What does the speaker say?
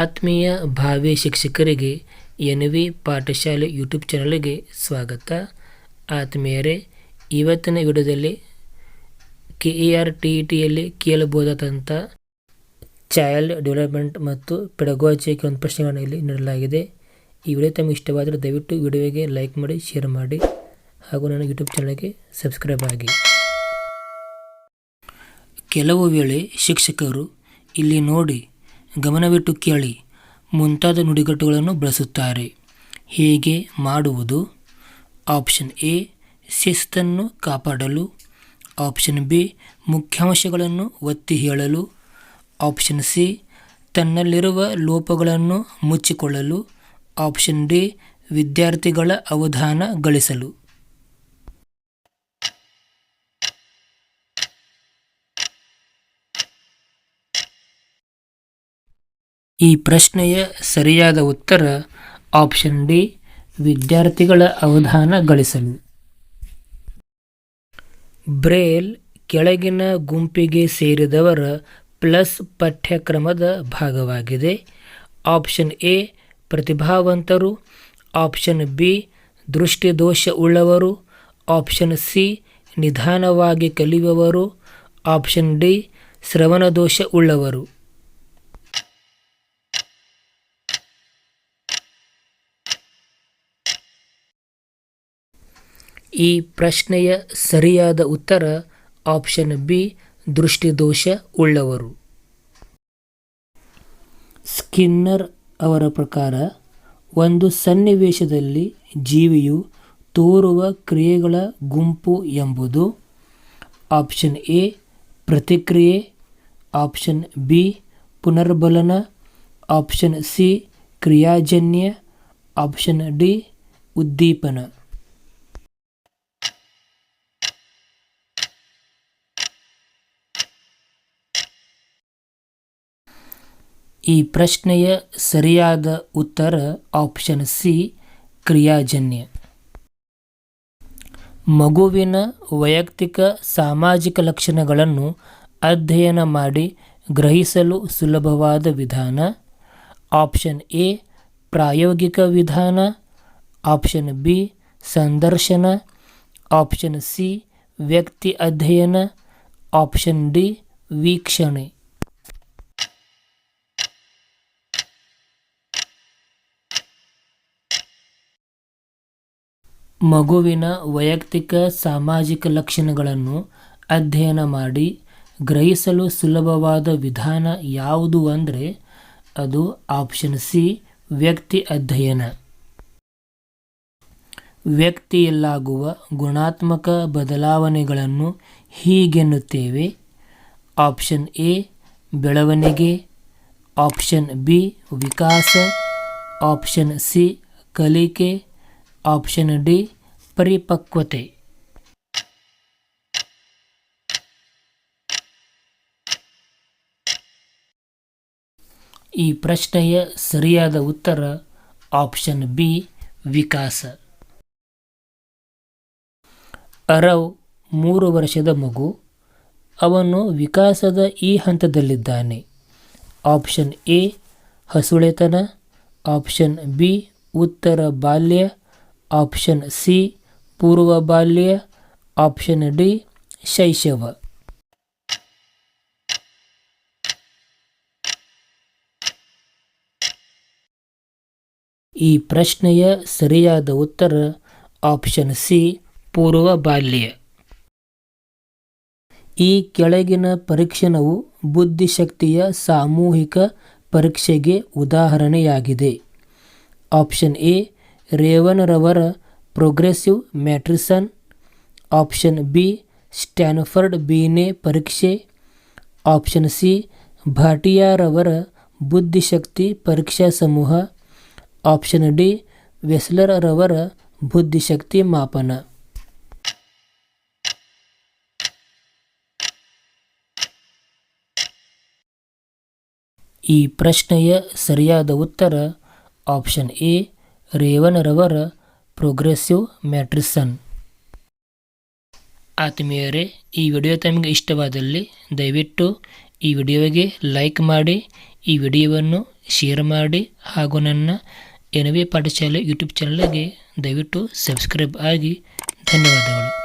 ಆತ್ಮೀಯ ಭಾವಿ ಶಿಕ್ಷಕರಿಗೆ ಎನ್ ವಿ ಪಾಠಶಾಲೆ ಯೂಟ್ಯೂಬ್ ಚಾನಲ್ಗೆ ಸ್ವಾಗತ. ಆತ್ಮೀಯರೇ, ಇವತ್ತಿನ ವಿಡಿಯೋದಲ್ಲಿ K E R T E ಟಿಯಲ್ಲಿ ಕೇಳಬಹುದಾದಂಥ ಚೈಲ್ಡ್ ಡೆವಲಪ್ಮೆಂಟ್ ಮತ್ತು ಪೆಡಗೋಜಿಗೆ ಒಂದು ಪ್ರಶ್ನೆಗಳನ್ನು ಇಲ್ಲಿ ನೀಡಲಾಗಿದೆ. ಈ ವಿಡಿಯೋ ತಮಗೆ ಇಷ್ಟವಾದರೆ ದಯವಿಟ್ಟು ವಿಡಿಯೋಗೆ ಲೈಕ್ ಮಾಡಿ, ಶೇರ್ ಮಾಡಿ ಹಾಗೂ ನನ್ನ ಯೂಟ್ಯೂಬ್ ಚಾನಲ್ಗೆ ಸಬ್ಸ್ಕ್ರೈಬ್ ಆಗಿ. ಕೆಲವು ವೇಳೆ ಶಿಕ್ಷಕರು ಇಲ್ಲಿ ನೋಡಿ ಗಮನವಿಟ್ಟು ಕೇಳಿ, ಮುಂತಾದ ನುಡಿಗಟ್ಟುಗಳನ್ನು ಬಳಸುತ್ತಾರೆ. ಹೇಗೆ ಮಾಡುವುದು? ಆಪ್ಷನ್ ಎ, ಶಿಸ್ತನ್ನು ಕಾಪಾಡಲು. ಆಪ್ಷನ್ ಬಿ, ಮುಖ್ಯಾಂಶಗಳನ್ನು ಒತ್ತಿ ಹೇಳಲು. ಆಪ್ಷನ್ ಸಿ, ತನ್ನಲ್ಲಿರುವ ಲೋಪಗಳನ್ನು ಮುಚ್ಚಿಕೊಳ್ಳಲು. ಆಪ್ಷನ್ ಡಿ, ವಿದ್ಯಾರ್ಥಿಗಳ ಅವಧಾನ ಗಳಿಸಲು. ಈ ಪ್ರಶ್ನೆಯ ಸರಿಯಾದ ಉತ್ತರ ಆಪ್ಷನ್ ಡಿ, ವಿದ್ಯಾರ್ಥಿಗಳ ಅವಧಾನ ಗಳಿಸಲು. ಬ್ರೇಲ್ ಕೆಳಗಿನ ಗುಂಪಿಗೆ ಸೇರಿದವರ ಪ್ಲಸ್ ಪಠ್ಯಕ್ರಮದ ಭಾಗವಾಗಿದೆ. ಆಪ್ಷನ್ ಎ, ಪ್ರತಿಭಾವಂತರು. ಆಪ್ಷನ್ ಬಿ, ದೃಷ್ಟಿದೋಷ ಉಳ್ಳವರು. ಆಪ್ಷನ್ ಸಿ, ನಿಧಾನವಾಗಿ ಕಲಿಯುವವರು. ಆಪ್ಷನ್ ಡಿ, ಶ್ರವಣದೋಷ ಉಳ್ಳವರು. ಈ ಪ್ರಶ್ನೆಯ ಸರಿಯಾದ ಉತ್ತರ ಆಪ್ಷನ್ ಬಿ, ದೃಷ್ಟಿದೋಷ ಉಳ್ಳವರು. ಸ್ಕಿನ್ನರ್ ಅವರ ಪ್ರಕಾರ, ಒಂದು ಸನ್ನಿವೇಶದಲ್ಲಿ ಜೀವಿಯು ತೋರುವ ಕ್ರಿಯೆಗಳ ಗುಂಪು ಎಂಬುದು ಆಪ್ಷನ್ ಎ, ಪ್ರತಿಕ್ರಿಯೆ, ಆಪ್ಷನ್ ಬಿ, ಪುನರ್ಬಲನ, ಆಪ್ಷನ್ ಸಿ, ಕ್ರಿಯಾಜನ್ಯ, ಆಪ್ಷನ್ ಡಿ, ಉದ್ದೀಪನ. ಈ ಪ್ರಶ್ನೆಯ ಸರಿಯಾದ ಉತ್ತರ ಆಪ್ಷನ್ ಸಿ ಕ್ರಿಯಾಜನ್ಯ. ಮಗುವಿನ ವೈಯಕ್ತಿಕ ಸಾಮಾಜಿಕ ಲಕ್ಷಣಗಳನ್ನು ಅಧ್ಯಯನ ಮಾಡಿ ಗ್ರಹಿಸಲು ಸುಲಭವಾದ ವಿಧಾನ. ಆಪ್ಷನ್ ಎ ಪ್ರಾಯೋಗಿಕ ವಿಧಾನ. ಆಪ್ಷನ್ ಬಿ ಸಂದರ್ಶನ. ಆಪ್ಷನ್ ಸಿ ವ್ಯಕ್ತಿ ಅಧ್ಯಯನ. ಆಪ್ಷನ್ ಡಿ ವೀಕ್ಷಣೆ. ಮಗುವಿನ ವೈಯಕ್ತಿಕ ಸಾಮಾಜಿಕ ಲಕ್ಷಣಗಳನ್ನು ಅಧ್ಯಯನ ಮಾಡಿ ಗ್ರಹಿಸಲು ಸುಲಭವಾದ ವಿಧಾನ ಯಾವುದು ಅಂದರೆ ಅದು ಆಪ್ಷನ್ ಸಿ ವ್ಯಕ್ತಿ ಅಧ್ಯಯನ. ವ್ಯಕ್ತಿಯಲ್ಲಾಗುವ ಗುಣಾತ್ಮಕ ಬದಲಾವಣೆಗಳನ್ನು ಹೀಗೆನ್ನುತ್ತೇವೆ. ಆಪ್ಷನ್ ಎ ಬೆಳವಣಿಗೆ. ಆಪ್ಷನ್ ಬಿ ವಿಕಾಸ. ಆಪ್ಷನ್ ಸಿ ಕಲಿಕೆ. ಆಪ್ಷನ್ ಡಿ ಪರಿಪಕ್ವತೆ ಈ ಪ್ರಶ್ನೆಯ ಸರಿಯಾದ ಉತ್ತರ ಆಪ್ಷನ್ ಬಿ ವಿಕಾಸ. ಅರವ್, ಮೂರು ವರ್ಷದ ಮಗು. ಅವನು ವಿಕಾಸದ ಈ ಹಂತದಲ್ಲಿದ್ದಾನೆ. ಆಪ್ಷನ್ ಎ ಹಸುಳೆತನ. ಆಪ್ಷನ್ ಬಿ ಉತ್ತರ ಬಾಲ್ಯ. ಆಪ್ಷನ್ ಸಿ ಪೂರ್ವ ಬಾಲ್ಯ ಆಪ್ಷನ್ ಡಿ ಶೈಶವ ಈ ಪ್ರಶ್ನೆಯ ಸರಿಯಾದ ಉತ್ತರ ಆಪ್ಷನ್ ಸಿ ಪೂರ್ವ ಬಾಲ್ಯ ಈ ಕೆಳಗಿನ ಪರೀಕ್ಷಣವು ಬುದ್ಧಿಶಕ್ತಿಯ ಸಾಮೂಹಿಕ ಪರೀಕ್ಷೆಗೆ ಉದಾಹರಣೆಯಾಗಿದೆ. Option A ರೇವನ್ರವರ progressive matrices option B Stanford Binet ಪರೀಕ್ಷೆ ಆಪ್ಷನ್ ಸಿ ಭಾಟಿಯಾರವರ ಬುದ್ಧಿಶಕ್ತಿ ಪರೀಕ್ಷಾ ಸಮೂಹ ಆಪ್ಷನ್ ಡಿ ವೆಸ್ಲರ್ರವರ ಬುದ್ಧಿಶಕ್ತಿ ಮಾಪನ ಈ ಪ್ರಶ್ನೆಯ ಸರಿಯಾದ ಉತ್ತರ ಆಪ್ಷನ್ ಎ ರೇವನ್ರವರ ಪ್ರೋಗ್ರೆಸಿವ್ ಮ್ಯಾಟ್ರಿಸನ್ ಆತ್ಮೀಯರೇ, ಈ ವಿಡಿಯೋ ತಮಗೆ ಇಷ್ಟವಾದಲ್ಲಿ ದಯವಿಟ್ಟು ಈ ವಿಡಿಯೋಗೆ ಲೈಕ್ ಮಾಡಿ, ಈ ವಿಡಿಯೋವನ್ನು ಶೇರ್ ಮಾಡಿ, ಹಾಗೂ ನನ್ನ ಎನ್ ವಿ ಪಾಠಶಾಲೆ ಯೂಟ್ಯೂಬ್ ಚಾನಲ್ಗೆ ದಯವಿಟ್ಟು ಸಬ್ಸ್ಕ್ರೈಬ್ ಆಗಿ ಧನ್ಯವಾದಗಳು.